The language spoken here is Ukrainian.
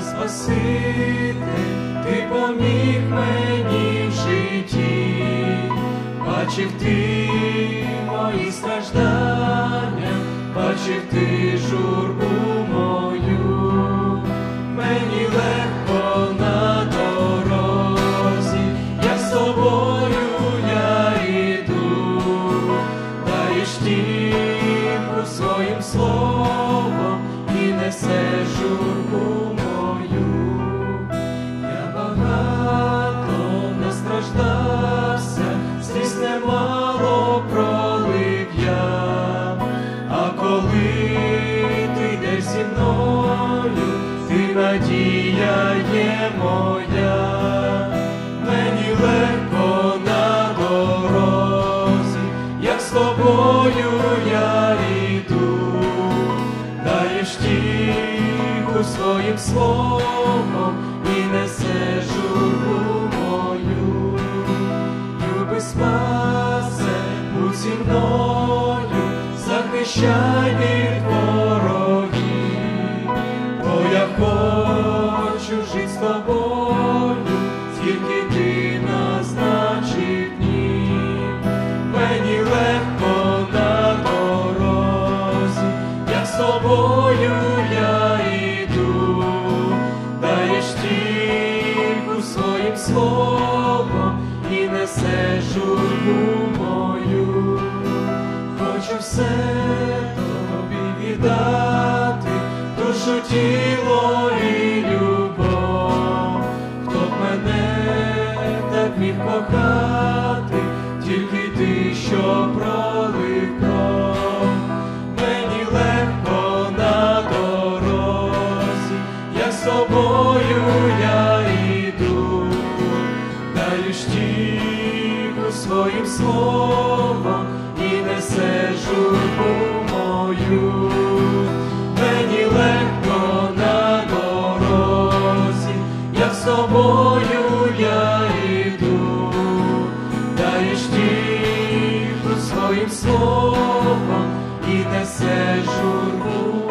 Спаситель, ти поміг мені в житті, бачив ти мої страждання, бачив ти журбу мою, мені легко на дорозі, я з я йду, даєш тімку своїм словом і несеш журбу мою. Я багато настраждався, сліз немало пролив а коли ти йдеш зі мною, ти надія моя, тіху своїм словом і несе журбу мою, люби спасе, у мною, захищай словом і несе журбу хочу все тобі віддати, душу тіло і любов, хто мене так міг кохати, тільки ти, що пролив словом і несе журбу мою, мені легко на дорозі, як з тобою я йду, даєш тіху своїм словом і несе журбу